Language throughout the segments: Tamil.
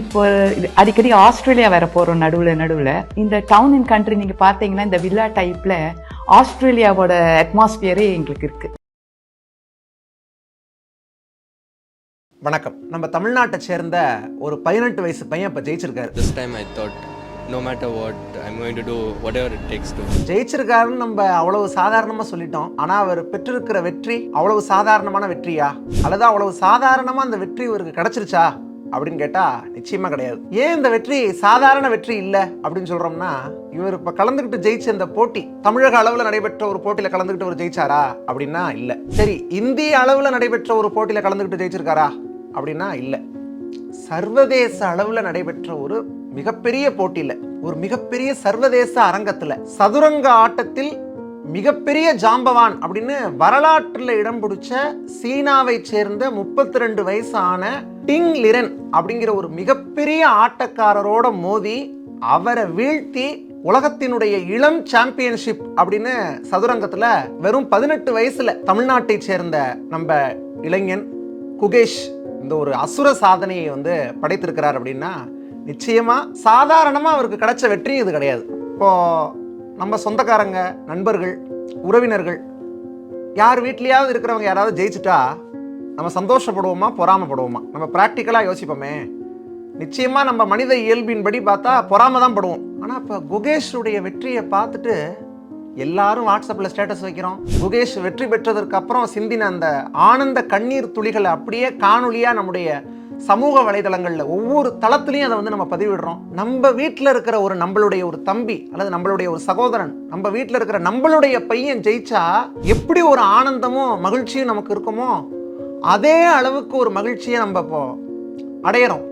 இப்போ அடிக்கடி ஆஸ்திரேலியா வேற போறோம் நடுவுல நடுவுல. இந்த டவுன் அண்ட் கண்ட்ரி நீங்க பாத்தீங்கன்னா இந்த வில்லா டைப்ல ஆஸ்திரேலியாவோட அட்மாஸ்பியரே எங்களுக்கு இருக்கு. வணக்கம். நம்ம தமிழ்நாட்டை சேர்ந்த ஒரு பதினெட்டு வயசு பையன் இப்போ ஜெயிச்சிருக்காரு. This time I thought, no matter what, I'm going to do whatever it takes to. ஜெயிச்சிருக்காருன்னு நம்ம அவ்வளவு சாதாரணமாக சொல்லிட்டோம். ஆனால் அவர் பெற்றிருக்கிற வெற்றி அவ்வளவு சாதாரணமான வெற்றியா? அல்லது அவ்வளவு சாதாரணமாக அந்த வெற்றி இவருக்கு கிடைச்சிருச்சா? அப்படின்னு கேட்டால் நிச்சயமாக கிடையாது. ஏன் இந்த வெற்றி சாதாரண வெற்றி இல்லை அப்படின்னு சொல்கிறோம்னா இவர் இப்போ கலந்துக்கிட்டு ஜெயிச்ச இந்த போட்டி தமிழக அளவில் நடைபெற்ற ஒரு போட்டியில் கலந்துக்கிட்டு ஒரு ஜெயிச்சாரா அப்படின்னா இல்லை. சரி இந்திய அளவில் நடைபெற்ற ஒரு போட்டியில் கலந்துக்கிட்டு ஜெயிச்சிருக்காரா அப்படின்னா இல்லை. சர்வதேச அளவில் நடைபெற்ற ஒரு மிகப்பெரிய போட்டியில் ஒரு மிகப்பெரிய சர்வதேச அரங்கத்தில் சதுரங்க ஆட்டத்தில் மிகப்பெரிய ஜாம்பவான் அப்படின்னு வரலாற்றில் இடம் பிடிச்ச சீனாவை சேர்ந்த முப்பத்தி ரெண்டு வயசான டிங் லிரன் அப்படிங்கிற ஒரு மிகப்பெரிய ஆட்டக்காரரோட மோதி அவரை வீழ்த்தி உலகத்தினுடைய இளம் சாம்பியன்ஷிப் அப்படின்னு சதுரங்கத்தில் வெறும் பதினெட்டு வயசில் தமிழ்நாட்டை சேர்ந்த நம்ம இளைஞன் குகேஷ் இந்த ஒரு அசுர சாதனையை வந்து படைத்திருக்கிறார் அப்படின்னா நிச்சயமாக சாதாரணமாக அவருக்கு கிடைச்ச வெற்றி இது கிடையாது. இப்போது நம்ம சொந்தக்காரங்க நண்பர்கள் உறவினர்கள் யார் வீட்லேயாவது இருக்கிறவங்க யாராவது ஜெயிச்சிட்டா நம்ம சந்தோஷப்படுவோமா பொறாமப்படுவோமா? நம்ம ப்ராக்டிக்கலாக யோசிப்போமே. நிச்சயமாக நம்ம மனித இயல்பின்படி பார்த்தா பொறாம தான் படுவோம். ஆனால் இப்போ குகேஷுடைய வெற்றியை பார்த்துட்டு எல்லாரும் வாட்ஸ்அப்பில் ஸ்டேட்டஸ் வைக்கிறோம். குகேஷ் வெற்றி பெற்றதற்கு அப்புறம் சிந்தின அந்த ஆனந்த கண்ணீர் துளிகளை அப்படியே காணொலியாக நம்முடைய சமூக வலைதளங்களில் ஒவ்வொரு தளத்துலையும் அதை வந்து நம்ம பதிவிடுறோம். நம்ம வீட்டில் இருக்கிற ஒரு நம்மளுடைய ஒரு தம்பி அல்லது நம்மளுடைய ஒரு சகோதரன் நம்ம வீட்டில் இருக்கிற நம்மளுடைய பையன் ஜெயிச்சா எப்படி ஒரு ஆனந்தமும் மகிழ்ச்சியும் நமக்கு இருக்குமோ? அதே அளவுக்கு ஒரு மகிழ்ச்சியை நம்ம இப்போ அடையிறோம்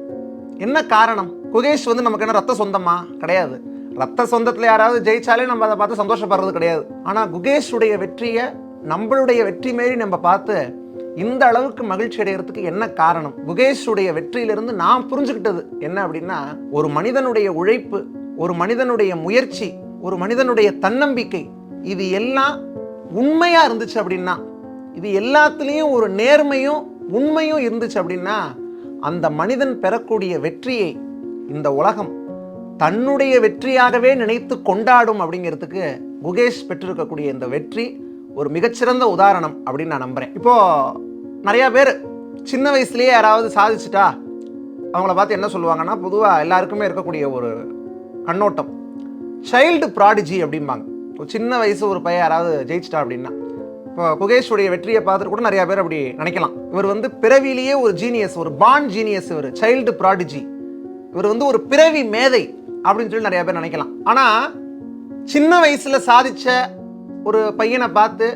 என்ன காரணம்? குகேஷ் வந்து நமக்கு என்ன ரத்த சொந்தமா? கிடையாது. ரத்த சொந்தத்தில் யாராவது ஜெயிச்சாலே நம்ம அதை பார்த்து சந்தோஷப்படுறது கிடையாது. ஆனால் குகேஷுடைய வெற்றியை நம்மளுடைய வெற்றி மாரி நம்ம பார்த்து இந்த அளவுக்கு மகிழ்ச்சி அடைகிறதுக்கு என்ன காரணம்? குகேஷுடைய வெற்றியிலிருந்து நான் புரிஞ்சுக்கிட்டது என்ன அப்படின்னா ஒரு மனிதனுடைய உழைப்பு ஒரு மனிதனுடைய முயற்சி ஒரு மனிதனுடைய தன்னம்பிக்கை இது எல்லாம் உண்மையாக இருந்துச்சு அப்படின்னா இது எல்லாத்துலேயும் ஒரு நேர்மையும் உண்மையும் இருந்துச்சு அப்படின்னா அந்த மனிதன் பெறக்கூடிய வெற்றியை இந்த உலகம் தன்னுடைய வெற்றியாகவே நினைத்து கொண்டாடும் அப்படிங்கிறதுக்கு குகேஷ் பெற்றிருக்கக்கூடிய இந்த வெற்றி ஒரு மிகச்சிறந்த உதாரணம் அப்படின்னு நான் நம்புறேன். இப்போ நிறைய பேர் சின்ன வயசுலயே யாராவது சாதிச்சுட்டா அவங்கள பார்த்து என்ன சொல்லுவாங்கன்னா பொதுவாக எல்லாருக்குமே இருக்கக்கூடிய ஒரு கண்ணோட்டம். சைல்டு ப்ராடிஜி அப்படிம்பாங்க. ஒரு சின்ன வயசு ஒரு பையன் யாராவது ஜெயிச்சிட்டா அப்படின்னா இப்போ குகேஷுடைய வெற்றியை பார்த்துட்டு கூட நிறைய பேர் அப்படி நினைக்கலாம். இவர் வந்து பிறவிலேயே ஒரு ஜீனியஸ் ஒரு பான் ஜீனியஸ் இவர் சைல்டு ப்ராடிஜி இவர் வந்து ஒரு பிறவி மேதை அப்படின்னு சொல்லி நிறைய பேர் நினைக்கலாம். ஆனால் சின்ன வயசில் சாதித்த ஒரு பையனை பார்த்து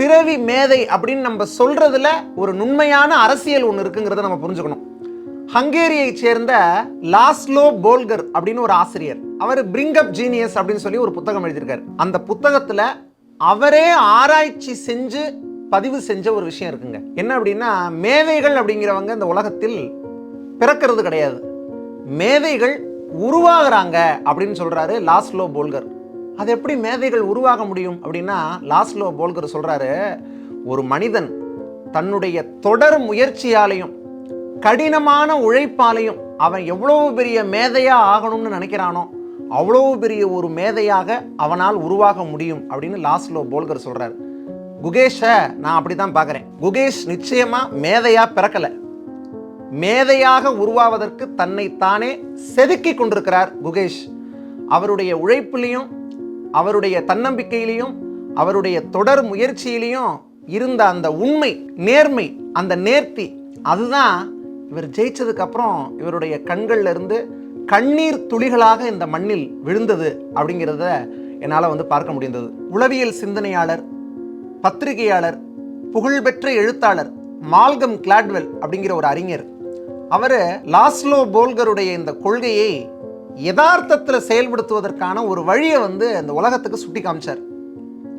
பிறவி மேதை அப்படின்னு நம்ம சொல்றதுல ஒரு நுண்மையான அரசியல் ஒன்று இருக்குங்கிறத நம்ம புரிஞ்சுக்கணும். ஹங்கேரியை சேர்ந்த லாஸ்லோ போல்கர் அப்படின்னு ஒரு ஆசிரியர். அவர் பிரிங் அப் ஜீனியஸ் அப்படின்னு சொல்லி ஒரு புத்தகம் எழுதியிருக்காரு. அந்த புத்தகத்தில் அவரே ஆராய்ச்சி செஞ்சு பதிவு செஞ்ச ஒரு விஷயம் இருக்குங்க. என்ன அப்படின்னா மேதைகள் அப்படிங்கிறவங்க இந்த உலகத்தில் பிறக்கிறது கிடையாது. மேதைகள் உருவாகிறாங்க அப்படின்னு சொல்கிறாரு லாஸ்லோ போல்கர். அது எப்படி மேதைகள் உருவாக முடியும் அப்படின்னா லாஸ்லோ போல்கர் சொல்கிறாரு ஒரு மனிதன் தன்னுடைய தொடர் முயற்சியாலையும் கடினமான உழைப்பாலையும் அவன் எவ்வளோ பெரிய மேதையாக ஆகணும்னு நினைக்கிறானோ அவ்வளோ பெரிய ஒரு மேதையாக அவனால் உருவாக முடியும் அப்படின்னு லாஸ்லோ போல்கர் சொல்கிறார் குகேஷை நான் அப்படி தான் பார்க்குறேன். குகேஷ் நிச்சயமாக மேதையாக பிறக்கலை. மேதையாக உருவாவதற்கு தன்னை தானே செதுக்கி கொண்டிருக்கிறார் குகேஷ். அவருடைய உழைப்பிலையும் அவருடைய தன்னம்பிக்கையிலையும் அவருடைய தொடர் முயற்சியிலையும் இருந்த அந்த உண்மை நேர்மை அந்த நேர்த்தி அதுதான் இவர் ஜெயிச்சதுக்கப்புறம் இவருடைய கண்கள்லேருந்து இருந்து கண்ணீர் துளிகளாக இந்த மண்ணில் விழுந்தது அப்படிங்கிறத என்னால் வந்து பார்க்க முடிந்தது. உளவியல் சிந்தனையாளர் பத்திரிகையாளர் புகழ்பெற்ற எழுத்தாளர் மால்கம் கிளாட்வெல் அப்படிங்கிற ஒரு அறிஞர் அவர் லாஸ்லோ போல்கருடைய இந்த கொள்கையை யதார்த்தத்தில் செயல்படுத்துவதற்கான ஒரு வழியை வந்து அந்த உலகத்துக்கு சுட்டி காமிச்சார்.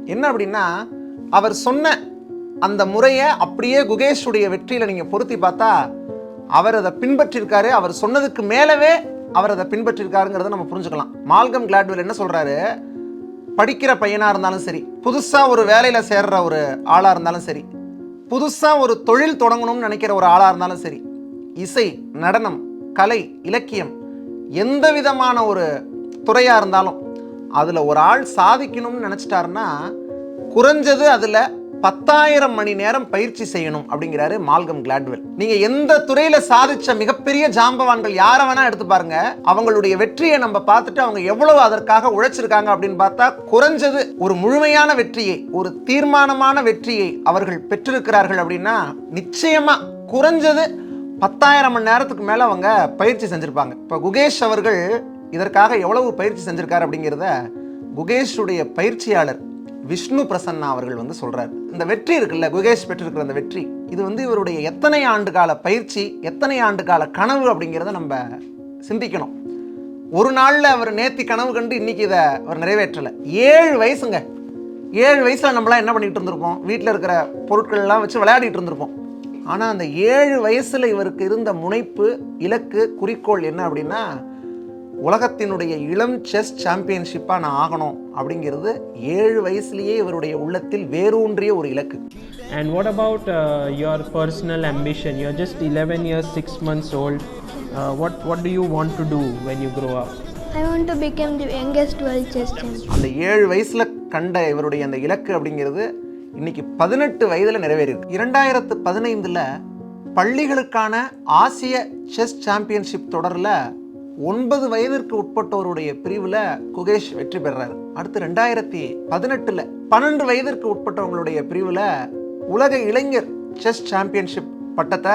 என்ன அப்படின்னா அவர் சொன்ன அந்த முறையை அப்படியே குகேஷுடைய வெற்றியில் நீங்கள் பொருத்தி பார்த்தா அவர் அதை பின்பற்றிருக்காரு. அவர் சொன்னதுக்கு மேலவே அவர் அதை பின்பற்றிருக்காருங்கிறத நம்ம புரிஞ்சுக்கலாம். மால்கம் கிளாட்வெல் என்ன சொல்கிறாரு படிக்கிற பையனாக இருந்தாலும் சரி புதுசாக ஒரு வேலையில் சேர்ற ஒரு ஆளாக இருந்தாலும் சரி புதுசாக ஒரு தொழில் தொடங்கணும்னு நினைக்கிற ஒரு ஆளாக இருந்தாலும் சரி இசை நடனம் கலை இலக்கியம் எந்த விதமான ஒரு துறையாக இருந்தாலும் அதில் ஒரு ஆள் சாதிக்கணும்னு நினச்சிட்டாருன்னா குறைஞ்சது அதில் பத்தாயிரம் மணி நேரம் பயிற்சி செய்யணும் அப்படிங்கிறாரு மால்கம் கிளாட்வெல். நீங்க எந்த துறையில சாதிச்ச மிகப்பெரிய ஜாம்பவான்கள் யாரை வேணா எடுத்து பாருங்க. அவங்களுடைய வெற்றியை நம்ம பார்த்துட்டு அவங்க எவ்வளவு அதற்காக உழைச்சிருக்காங்க அப்படின்னு பார்த்தா குறைஞ்சது ஒரு முழுமையான வெற்றியை ஒரு தீர்மானமான வெற்றியை அவர்கள் பெற்றிருக்கிறார்கள் அப்படின்னா நிச்சயமா குறைஞ்சது பத்தாயிரம் மணி நேரத்துக்கு மேல அவங்க பயிற்சி செஞ்சிருப்பாங்க. இப்போ குகேஷ் அவர்கள் இதற்காக எவ்வளவு பயிற்சி செஞ்சிருக்காரு அப்படிங்கிறத குகேஷுடைய பயிற்சியாளர் விஷ்ணு பிரசன்னா அவர்கள் வந்து சொல்கிறார் இந்த வெற்றி இருக்குல்ல குகேஷ் பெற்றிருக்கிற அந்த வெற்றி இது வந்து இவருடைய எத்தனை ஆண்டு கால பயிற்சி எத்தனை ஆண்டு கால கனவு அப்படிங்கிறத நம்ம சிந்திக்கணும். ஒரு நாளில் அவர் நேத்தி கனவு கண்டு இன்னைக்கு இதை அவர் நிறைவேற்றலை. ஏழு வயசுங்க. ஏழு வயசில் நம்மளாம் என்ன பண்ணிட்டு இருந்திருப்போம்? வீட்டில் இருக்கிற பொருட்கள்லாம் வச்சு விளையாடிட்டு இருந்திருப்போம். ஆனால் அந்த ஏழு வயசில் இவருக்கு இருந்த முனைப்பு இலக்கு குறிக்கோள் என்ன அப்படின்னா உலகத்தினுடைய இளம் செஸ் சாம்பியன்ஷிப்பாக நான் ஆகணும் அப்படிங்கிறது ஏழு வயசுலேயே இவருடைய உள்ளத்தில் வேரூன்றிய ஒரு இலக்கு And what about uh, your personal ambition? You're just 11 years, 6 months old. Uh, what, what do you want to do when you grow up? I want to become the youngest world chess champion. அந்த ஏழு வயசுல கண்ட இவருடைய அந்த இலக்கு அப்படிங்கிறது இன்னைக்கு பதினெட்டு வயதில் நிறைவேறியிருக்கு இரண்டாயிரத்து பதினைந்தில் பள்ளிகளுக்கான ஆசிய செஸ் சாம்பியன்ஷிப் தொடரில் ஒன்பது வயதிற்கு உட்பட்டோருடைய பிரிவில் குகேஷ் வெற்றி பெறாரு. அடுத்து ரெண்டாயிரத்தி பதினெட்டில் பன்னெண்டு வயதிற்கு உட்பட்டவங்களுடைய பிரிவில் உலக இளைஞர் செஸ் சாம்பியன்ஷிப் பட்டத்தை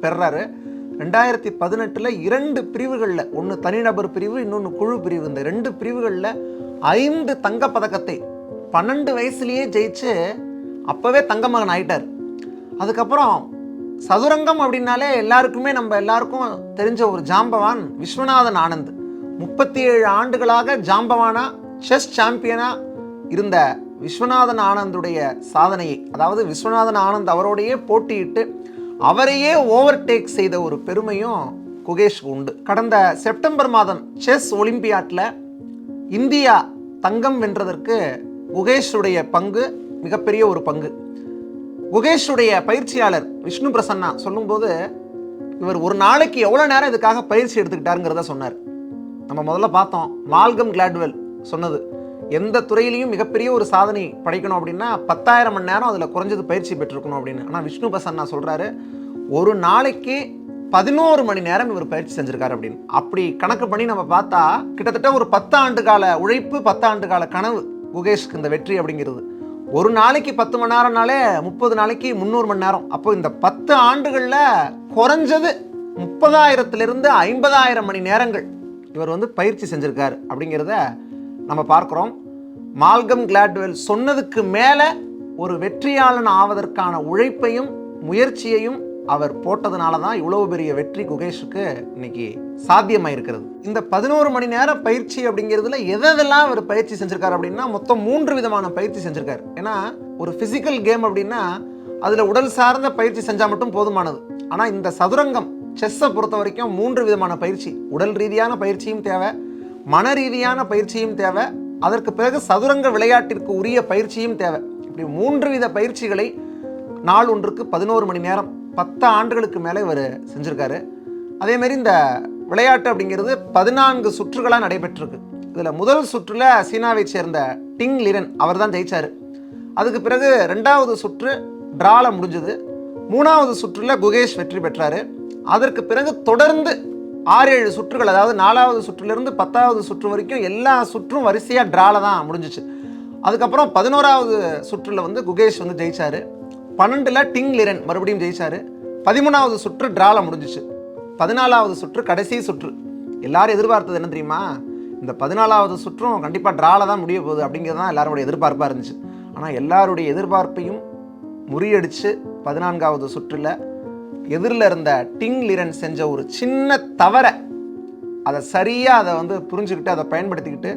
பெறாரு. ரெண்டாயிரத்தி பதினெட்டில் இரண்டு பிரிவுகளில் ஒன்று தனிநபர் பிரிவு இன்னொன்று குழு பிரிவு. இந்த ரெண்டு பிரிவுகளில் ஐந்து தங்கப்பதக்கத்தை பன்னெண்டு வயசுலேயே ஜெயிச்சு அப்போவே தங்கமகன் ஆயிட்டார். அதுக்கப்புறம் சதுரங்கம் அப்படின்னாலே எல்லாருக்குமே நம்ம எல்லாருக்கும் தெரிஞ்ச ஒரு ஜாம்பவான் விஸ்வநாதன் ஆனந்த். முப்பத்தி ஏழு ஆண்டுகளாக ஜாம்பவானா செஸ் சாம்பியனாக இருந்த விஸ்வநாதன் ஆனந்துடைய சாதனையை அதாவது விஸ்வநாதன் ஆனந்த் அவரோடையே போட்டியிட்டு அவரையே ஓவர்டேக் செய்த ஒரு பெருமையும் குகேஷ்க்கு உண்டு. கடந்த செப்டம்பர் மாதம் செஸ் ஒலிம்பியாட்டில் இந்தியா தங்கம் வென்றதற்கு குகேஷுடைய பங்கு மிகப்பெரிய ஒரு பங்கு. குகேஷுடைய பயிற்சியாளர் விஷ்ணு பிரசன்னா சொல்லும்போது இவர் ஒரு நாளைக்கு எவ்வளோ நேரம் இதுக்காக பயிற்சி எடுத்துக்கிட்டாருங்கிறத சொன்னார். நம்ம முதல்ல பார்த்தோம் மால்கம் கிளாட்வெல் சொன்னது எந்த துறையிலையும் மிகப்பெரிய ஒரு சாதனை படைக்கணும் அப்படின்னா பத்தாயிரம் மணி நேரம் அதில் குறைஞ்சது பயிற்சி பெற்றிருக்கணும் அப்படின்னு. ஆனால் விஷ்ணு பிரசன்னா சொல்கிறாரு ஒரு நாளைக்கு பதினோரு மணி நேரம் இவர் பயிற்சி செஞ்சிருக்காரு அப்படின்னு. அப்படி கணக்கு பண்ணி நம்ம பார்த்தா கிட்டத்தட்ட ஒரு பத்து ஆண்டு கால உழைப்பு பத்து ஆண்டு கால கனவு குகேஷ்க்கு இந்த வெற்றி அப்படிங்கிறது. ஒரு நாளைக்கு பத்து மணி நேரம்னாலே முப்பது நாளைக்கு முந்நூறு மணி நேரம். அப்போ இந்த பத்து ஆண்டுகளில் குறைஞ்சது முப்பதாயிரத்துலேருந்து ஐம்பதாயிரம் மணி நேரங்கள் இவர் வந்து பயிற்சி செஞ்சுருக்காரு அப்படிங்கிறத நம்ம பார்க்குறோம். மால்கம் கிளாட்வெல் சொன்னதுக்கு மேலே ஒரு வெற்றியாளன் ஆவதற்கான உழைப்பையும் முயற்சியையும் அவர் போட்டதுனால தான் இவ்வளவு பெரிய வெற்றி குகேஷுக்கு இன்னைக்கு சாத்தியமாயிருக்கிறது. இந்த பதினோரு மணி நேரம் பயிற்சி அப்படிங்கிறதுல எதெல்லாம் அவர் பயிற்சி செஞ்சிருக்காரு அப்படின்னா மொத்தம் மூன்று விதமான பயிற்சி செஞ்சிருக்காரு. ஏன்னா ஒரு ஃபிசிக்கல் கேம் அப்படின்னா அதில் உடல் சார்ந்த பயிற்சி செஞ்சால் மட்டும் போதுமானது. ஆனால் இந்த சதுரங்கம் செஸ்ஸை பொறுத்த வரைக்கும் மூன்று விதமான பயிற்சி. உடல் ரீதியான பயிற்சியும் தேவை மன ரீதியான பயிற்சியும் தேவை அதற்கு பிறகு சதுரங்க விளையாட்டிற்கு உரிய பயிற்சியும் தேவை. இப்படி மூன்று வித பயிற்சிகளை நாள் ஒன்றுக்கு பதினோரு மணி நேரம் பத்து ஆண்டுகளுக்கு மேலே இவர் செஞ்சுருக்காரு. அதேமாரி இந்த விளையாட்டு அப்படிங்கிறது பதினான்கு சுற்றுகளாக நடைபெற்றிருக்கு. இதில் முதல் சுற்றில் சீனாவை சேர்ந்த டிங் லிரன் அவர் தான் ஜெயிச்சார். அதுக்கு பிறகு ரெண்டாவது சுற்று டிரால முடிஞ்சது. மூணாவது சுற்றில் குகேஷ் வெற்றி பெற்றார். அதற்கு பிறகு தொடர்ந்து ஆறு ஏழு சுற்றுகள் அதாவது நாலாவது சுற்றிலிருந்து பத்தாவது சுற்று வரைக்கும் எல்லா சுற்றும் வரிசையாக டிரால தான் முடிஞ்சிச்சு. அதுக்கப்புறம் பதினோராவது சுற்றில் வந்து குகேஷ் வந்து ஜெயித்தார் பன்னெண்டில் டிங் லிரன் மறுபடியும் ஜெயிச்சாரு. பதிமூணாவது சுற்று டிரால முடிஞ்சிச்சு. பதினாலாவது சுற்று கடைசி சுற்று. எல்லாரும் எதிர்பார்த்தது என்ன தெரியுமா? இந்த பதினாலாவது சுற்றும் கண்டிப்பாக டிரால தான் முடிய போகுது அப்படிங்கிறது தான் எல்லாருடைய எதிர்பார்ப்பாக இருந்துச்சு. ஆனால் எல்லாருடைய எதிர்பார்ப்பையும் முறியடிச்சு பதினான்காவது சுற்றில் எதிரில் இருந்த டிங் லிரன் செஞ்ச ஒரு சின்ன தவறை அதை சரியாக அதை வந்து புரிஞ்சுக்கிட்டு அதை பயன்படுத்திக்கிட்டு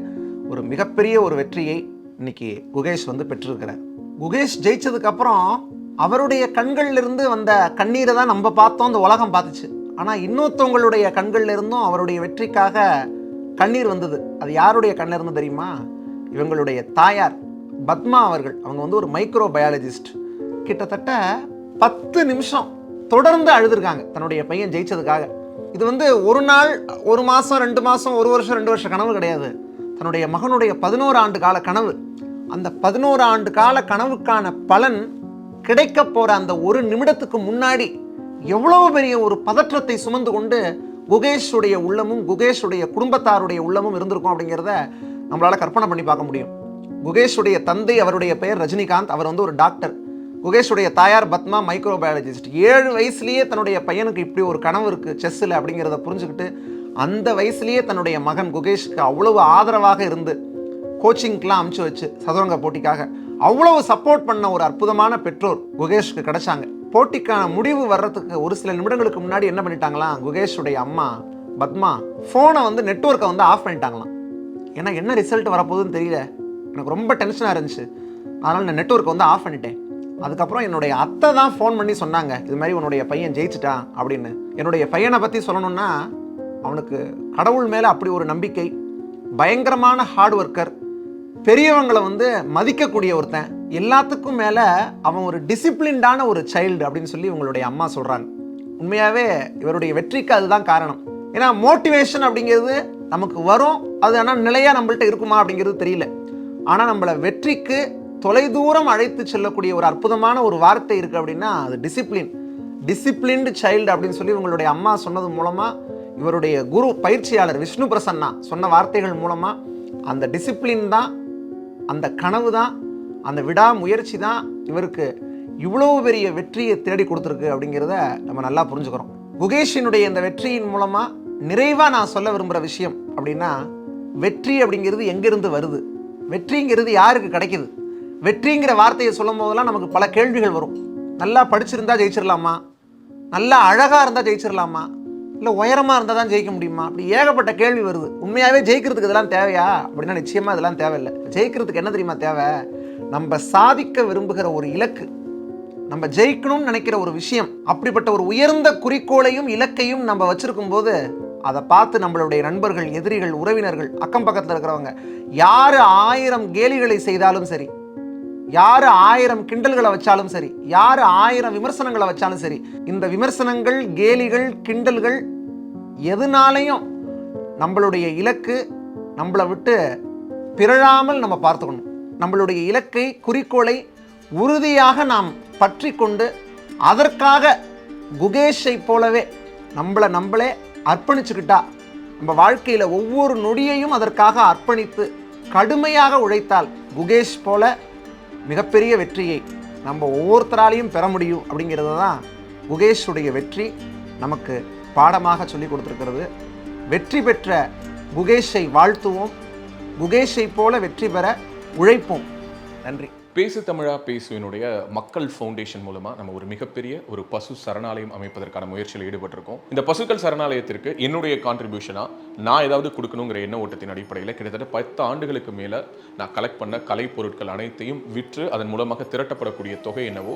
ஒரு மிகப்பெரிய ஒரு வெற்றியை இன்னைக்கு குகேஷ் வந்து பெற்றிருக்கிறார். குகேஷ் ஜெயிச்சதுக்கப்புறம் அவருடைய கண்களிலிருந்து வந்த கண்ணீரை தான் நம்ம பார்த்தோம் அந்த உலகம் பார்த்துச்சு. ஆனால் இன்னொருத்தவங்களுடைய கண்கள்ல இருந்தும் அவருடைய வெற்றிக்காக கண்ணீர் வந்தது. அது யாருடைய கண்ணில் இருந்து தெரியுமா? இவங்களுடைய தாயார் பத்மா அவர்கள். அவங்க வந்து ஒரு மைக்ரோ பயாலஜிஸ்ட் கிட்டத்தட்ட பத்து நிமிஷம் தொடர்ந்து அழுதுருக்காங்க தன்னுடைய பையன் ஜெயிச்சதுக்காக. இது வந்து ஒரு நாள் ஒரு மாதம் ரெண்டு மாதம் ஒரு வருஷம் ரெண்டு வருஷம் கனவு கிடையாது. தன்னுடைய மகனுடைய பதினோரு ஆண்டு கால கனவு. அந்த பதினோரு ஆண்டு கால கனவுக்கான பலன் கிடைக்க போகிற அந்த ஒரு நிமிடத்துக்கு முன்னாடி எவ்வளோ பெரிய ஒரு பதற்றத்தை சுமந்து கொண்டு குகேஷுடைய உள்ளமும் குகேஷுடைய குடும்பத்தாருடைய உள்ளமும் இருந்திருக்கும் அப்படிங்கிறத நம்மளால் கற்பனை பண்ணி பார்க்க முடியும். குகேஷுடைய தந்தை அவருடைய பெயர் ரஜினிகாந்த். அவர் வந்து ஒரு டாக்டர் குகேஷுடைய தாயார் பத்மா மைக்ரோபயாலஜிஸ்ட் ஏழு வயசுலேயே தன்னுடைய பையனுக்கு இப்படி ஒரு கனவு இருக்குது செஸ்ஸில் அப்படிங்கிறத புரிஞ்சுக்கிட்டு அந்த வயசுலேயே தன்னுடைய மகன் குகேஷுக்கு அவ்வளவு ஆதரவாக இருந்து கோச்சிங்க்கெலாம் அமுச்சு வச்சு சதுரங்க போட்டிக்காக அவ்வளவு சப்போர்ட் பண்ண ஒரு அற்புதமான பெற்றோர் குகேஷ்க்கு கிடைச்சாங்க. போட்டிக்கான முடிவு வர்றதுக்கு ஒரு சில நிமிடங்களுக்கு முன்னாடி என்ன பண்ணிட்டாங்களாம் குகேஷுடைய அம்மா பத்மா ஃபோனை வந்து நெட்வொர்க்கை வந்து ஆஃப் பண்ணிட்டாங்களாம். ஏன்னா என்ன ரிசல்ட் வரப்போகுதுன்னு தெரியல. எனக்கு ரொம்ப டென்ஷனாக இருந்துச்சு. அதனால் நான் நெட்வொர்க்கை வந்து ஆஃப் பண்ணிட்டேன். அதுக்கப்புறம் என்னுடைய அத்தை தான் ஃபோன் பண்ணி சொன்னாங்க இது மாதிரி உன்னுடைய பையன் ஜெயிச்சிட்டான் அப்படின்னு. என்னுடைய பையனை பற்றி சொல்லணும்னா அவனுக்கு கடவுள் மேலே அப்படி ஒரு நம்பிக்கை பயங்கரமான ஹார்ட் ஒர்க்கர் பெரியவங்களை வந்து மதிக்கக்கூடிய ஒருத்தன் எல்லாத்துக்கும் மேலே அவன் ஒரு டிசிப்ளின்டான ஒரு சைல்டு அப்படின்னு சொல்லி உங்களுடைய அம்மா சொல்கிறாங்க உண்மையாகவே இவருடைய வெற்றிக்கு அதுதான் காரணம். ஏன்னா மோட்டிவேஷன் அப்படிங்கிறது நமக்கு வரும் அது ஆனால் நிலையாக நம்மள்ட்ட இருக்குமா அப்படிங்கிறது தெரியல. ஆனால் நம்மளை வெற்றிக்கு தொலைதூரம் அழைத்து செல்லக்கூடிய ஒரு அற்புதமான ஒரு வார்த்தை இருக்குது அப்படின்னா அது டிசிப்ளின் டிசிப்ளின்டு சைல்டு அப்படின்னு சொல்லி உங்களுடைய அம்மா சொன்னது மூலமாக இவருடைய குரு பயிற்சியாளர் விஷ்ணு பிரசன்னா சொன்ன வார்த்தைகள் மூலமாக அந்த டிசிப்ளின் தான் அந்த கனவு தான் அந்த விடாமுயற்சி தான் இவருக்கு இவ்வளோ பெரிய வெற்றியை தேடி கொடுத்துருக்கு அப்படிங்கிறத நம்ம நல்லா புரிஞ்சுக்கிறோம். குகேஷினுடைய இந்த வெற்றியின் மூலமாக நிறைவாக நான் சொல்ல விரும்புகிற விஷயம் அப்படின்னா வெற்றி அப்படிங்கிறது எங்கேருந்து வருது? வெற்றிங்கிறது யாருக்கு கிடைக்குது? வெற்றிங்கிற வார்த்தையை சொல்லும் போதெல்லாம் நமக்கு பல கேள்விகள் வரும். நல்லா படிச்சிருந்தா ஜெயிச்சிடலாமா நல்லா அழகாக இருந்தால் ஜெயிச்சிடலாமா இல்லை உயரமாக இருந்தால் தான் ஜெயிக்க முடியுமா? அப்படி ஏகப்பட்ட கேள்வி வருது. உண்மையாகவே ஜெயிக்கிறதுக்கு இதெல்லாம் தேவையா? அப்படின்னா நிச்சயமாக இதெல்லாம் தேவையில்லை. ஜெயிக்கிறதுக்கு என்ன தெரியுமா தேவை? நம்ம சாதிக்க விரும்புகிற ஒரு இலக்கு நம்ம ஜெயிக்கணும்னு நினைக்கிற ஒரு விஷயம் அப்படிப்பட்ட ஒரு உயர்ந்த குறிக்கோளையும் இலக்கையும் நம்ம வச்சிருக்கும் போது அதை பார்த்து நம்மளுடைய நண்பர்கள் எதிரிகள் உறவினர்கள் அக்கம் பக்கத்தில் இருக்கிறவங்க யார் ஆயிரம் கேலிகளை செய்தாலும் சரி யார் ஆயிரம் கிண்டல்களை வச்சாலும் சரி யார் ஆயிரம் விமர்சனங்களை வச்சாலும் சரி இந்த விமர்சனங்கள் கேலிகள் கிண்டல்கள் எதுனாலையும் நம்மளுடைய இலக்கு நம்மளை விட்டு பிறழாமல் நம்ம பார்த்துக்கணும். நம்மளுடைய இலக்கை குறிக்கோளை உறுதியாக நாம் பற்றி கொண்டு அதற்காக குகேஷை போலவே நம்மளை நம்மளே அர்ப்பணிச்சுக்கிட்டா நம்ம வாழ்க்கையில் ஒவ்வொரு நொடியையும் அதற்காக அர்ப்பணித்து கடுமையாக உழைத்தால் குகேஷ் போல மிகப்பெரிய வெற்றியை நம்ம ஒவ்வொருத்தராலையும் பெற முடியும் அப்படிங்கிறது தான் குகேஷுடைய வெற்றி. நமக்கு பாடமாக சொல்லி கொடுத்துருக்கிறது. வெற்றி பெற்ற குகேஷை வாழ்த்துவோம். குகேஷை போல வெற்றி பெற உழைப்போம். நன்றி. பேசு தமிழா பேசுவினுடைய மக்கள் ஃபவுண்டேஷன் மூலமாக நம்ம ஒரு மிகப்பெரிய ஒரு பசு சரணாலயம் அமைப்பதற்கான முயற்சியில் ஈடுபட்டிருக்கோம். இந்த பசுக்கள் சரணாலயத்திற்கு என்னுடைய கான்ட்ரிபியூஷனாக நான் ஏதாவது கொடுக்கணுங்கிற எண்ண ஓட்டத்தின் அடிப்படையில் கிட்டத்தட்ட பத்து ஆண்டுகளுக்கு மேலே நான் கலெக்ட் பண்ண கலை பொருட்கள் அனைத்தையும் விற்று அதன் மூலமாக திரட்டப்படக்கூடிய தொகை என்னவோ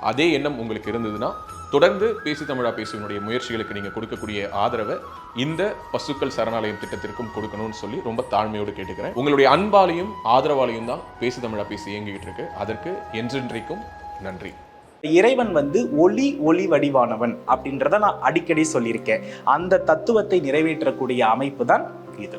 அதே எண்ணம் உங்களுக்கு இருந்ததுன்னா தொடர்ந்து பேசி தமிழா பேசுவனுடைய முயற்சிகளுக்கு நீங்கள் கொடுக்கக்கூடிய ஆதரவை இந்த பசுக்கள் சரணாலயம் திட்டத்திற்கும் கொடுக்கணும்னு சொல்லி ரொம்ப தாழ்மையோடு கேட்டுக்கிறேன். உங்களுடைய அன்பாலையும் ஆதரவாலையும் தான் பேசி தமிழா பேசி இயங்கிக்கிட்டு இருக்கு. அதற்கு என்றென்றைக்கும் நன்றி. இறைவன் வந்து ஒளி ஒளி வடிவானவன் அப்படின்றத நான் அடிக்கடி சொல்லியிருக்கேன். அந்த தத்துவத்தை நிறைவேற்றக்கூடிய அமைப்பு தான் இது.